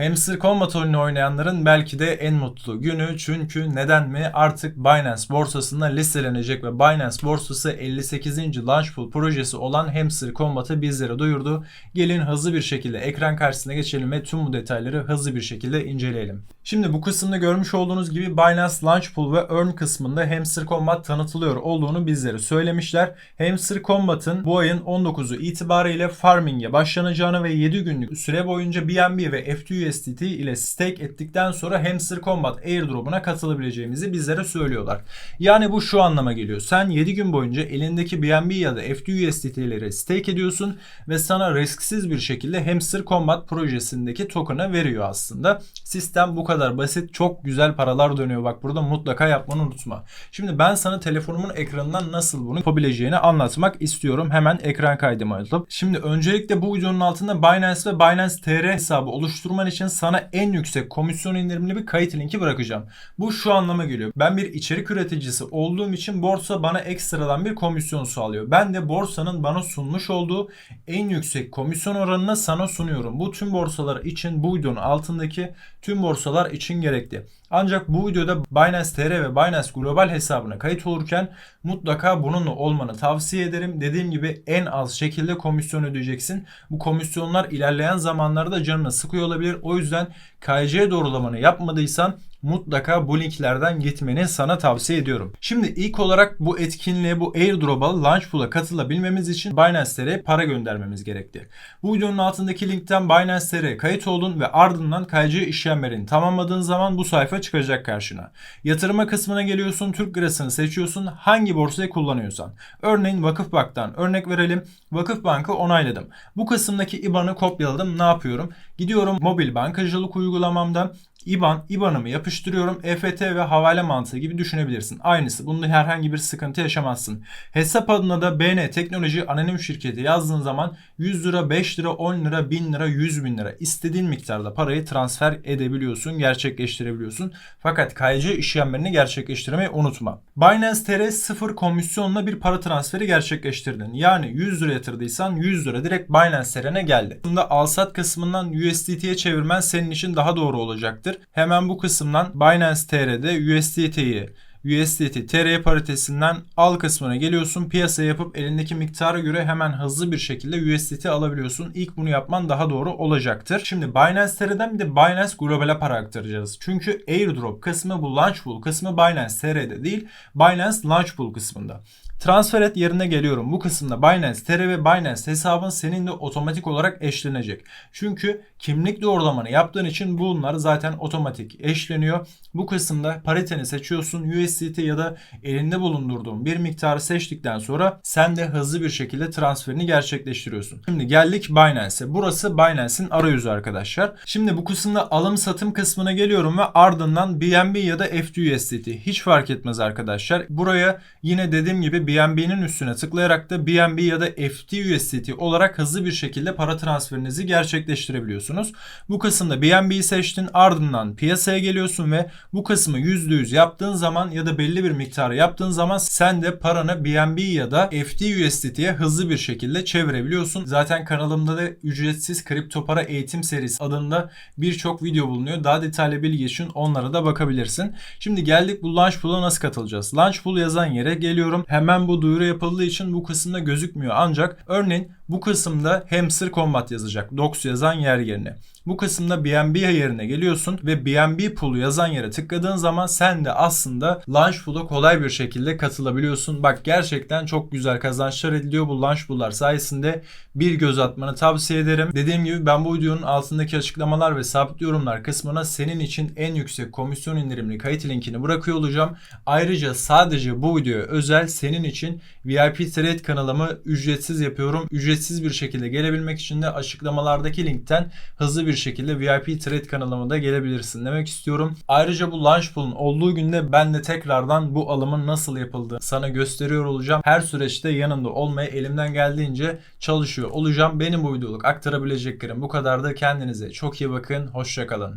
Hamster Combat oyunu oynayanların belki de en mutlu günü çünkü neden mi artık Binance borsasında listelenecek ve Binance borsası 58. Launchpool projesi olan Hamster Combat'ı bizlere duyurdu. Gelin hızlı bir şekilde ekran karşısına geçelim ve tüm bu detayları hızlı bir şekilde inceleyelim. Şimdi bu kısımda görmüş olduğunuz gibi Binance Launchpool ve Earn kısmında Hamster Combat tanıtılıyor olduğunu bizlere söylemişler. Hamster Combat'ın bu ayın 19'u itibariyle farming'e başlanacağını ve 7 günlük süre boyunca BNB ve FTUSDT ile stake ettikten sonra Hamster Combat airdrop'una katılabileceğimizi bizlere söylüyorlar. Yani bu şu anlama geliyor. Sen 7 gün boyunca elindeki BNB ya da FTUSDT'leri stake ediyorsun ve sana risksiz bir şekilde Hamster Combat projesindeki token'ı veriyor aslında. Sistem bu kadar basit. Çok güzel paralar dönüyor. Bak burada mutlaka yapmanı unutma. Şimdi ben sana telefonumun ekranından nasıl bunu yapabileceğini anlatmak istiyorum. Hemen ekran kaydımı alıp. Şimdi öncelikle bu videonun altında Binance ve Binance TR hesabı oluşturman için sana en yüksek komisyon indirimli bir kayıt linki bırakacağım. Bu şu anlama geliyor. Ben bir içerik üreticisi olduğum için borsa bana ekstradan bir komisyon sağlıyor. Ben de borsanın bana sunmuş olduğu en yüksek komisyon oranını sana sunuyorum. Bu tüm borsalar için bu altındaki tüm borsalar için gerekli. Ancak bu videoda Binance TR ve Binance Global hesabına kayıt olurken mutlaka bununla olmanı tavsiye ederim. Dediğim gibi en az şekilde komisyon ödeyeceksin. Bu komisyonlar ilerleyen zamanlarda canını sıkıyor olabilir. O yüzden KYC doğrulamanı yapmadıysan mutlaka bu linklerden gitmeni sana tavsiye ediyorum. Şimdi ilk olarak bu etkinliğe bu airdrop'a Launchpool'a katılabilmemiz için Binance TR'ye para göndermemiz gerekli. Bu videonun altındaki linkten Binance TR'ye kayıt olun ve ardından KYC işlemlerini tamamladığın zaman bu sayfa çıkacak karşına. Yatırıma kısmına geliyorsun, Türk lirasını seçiyorsun, hangi borsayı kullanıyorsan. Örneğin Vakıfbank'tan örnek verelim. Vakıfbank'ı onayladım. Bu kısımdaki IBAN'ı kopyaladım. Ne yapıyorum? Gidiyorum mobil bankacılık uygulamamdan IBAN, IBAN'ımı yapıştırıyorum. EFT ve havale mantığı gibi düşünebilirsin. Aynısı. Bunda herhangi bir sıkıntı yaşamazsın. Hesap adına da BN Teknoloji Anonim Şirketi yazdığın zaman 100 lira, 5 lira, 10 lira, 1000 lira, 100 bin lira istediğin miktarda parayı transfer edebiliyorsun, gerçekleştirebiliyorsun. Fakat KYC işlemlerini gerçekleştirmeyi unutma. Binance TR sıfır komisyonla bir para transferi gerçekleştirdin. Yani 100 lira yatırdıysan 100 lira direkt Binance TR'ne geldi. Bunda alsat kısmından USDT'ye çevirmen senin için daha doğru olacaktır. Hemen bu kısımdan Binance TR'de USDT'yi USDT TR paritesinden al kısmına geliyorsun. Piyasa yapıp elindeki miktara göre hemen hızlı bir şekilde USDT alabiliyorsun. İlk bunu yapman daha doğru olacaktır. Şimdi Binance TR'den bir de Binance Global'e para aktaracağız. Çünkü airdrop kısmı bu Launchpool kısmı Binance TR'de değil. Binance Launchpool kısmında. Transfer et yerine geliyorum. Bu kısımda Binance TR ve Binance hesabın seninle otomatik olarak eşlenecek. Çünkü kimlik doğrulamanı yaptığın için bunlar zaten otomatik eşleniyor. Bu kısımda pariteni seçiyorsun. USDT ya da elinde bulundurduğun bir miktarı seçtikten sonra sen de hızlı bir şekilde transferini gerçekleştiriyorsun. Şimdi geldik Binance'e. Burası Binance'in arayüzü arkadaşlar. Şimdi bu kısımda alım satım kısmına geliyorum ve ardından BNB ya da FTUSDT hiç fark etmez arkadaşlar. Buraya yine dediğim gibi BNB'nin üstüne tıklayarak da BNB ya da FTUSDT olarak hızlı bir şekilde para transferinizi gerçekleştirebiliyorsunuz. Bu kısımda BNB'yi seçtin ardından piyasaya geliyorsun ve bu kısmı %100 yaptığın zaman ya da belli bir miktarı yaptığın zaman sen de paranı BNB ya da FTUSDT'ye hızlı bir şekilde çevirebiliyorsun. Zaten kanalımda da ücretsiz kripto para eğitim serisi adında birçok video bulunuyor. Daha detaylı bilgi için onlara da bakabilirsin. Şimdi geldik bu Launchpool'a nasıl katılacağız? Launchpool yazan yere geliyorum. Hemen bu duyuru yapıldığı için bu kısımda gözükmüyor. Ancak örneğin bu kısımda Hamster Combat yazacak. Docs yazan yer yerine. Bu kısımda BNB yerine geliyorsun ve BNB pool'u yazan yere tıkladığın zaman sen de aslında Launchpool'a kolay bir şekilde katılabiliyorsun. Bak gerçekten çok güzel kazançlar ediliyor bu Launchpool'lar sayesinde bir göz atmanı tavsiye ederim. Dediğim gibi ben bu videonun altındaki açıklamalar ve sabit yorumlar kısmına senin için en yüksek komisyon indirimli kayıt linkini bırakıyor olacağım. Ayrıca sadece bu videoya özel senin için VIP Trade kanalımı ücretsiz yapıyorum. Ücretsiz bir şekilde gelebilmek için de açıklamalardaki linkten hızlı bir şekilde VIP Trade kanalıma da gelebilirsin demek istiyorum. Ayrıca bu Launchpool'un olduğu günde ben de tekrardan bu alımın nasıl yapıldığını sana gösteriyor olacağım. Her süreçte yanında olmaya elimden geldiğince çalışıyor olacağım. Benim bu videoluk aktarabileceklerim bu kadar da kendinize çok iyi bakın. Hoşçakalın.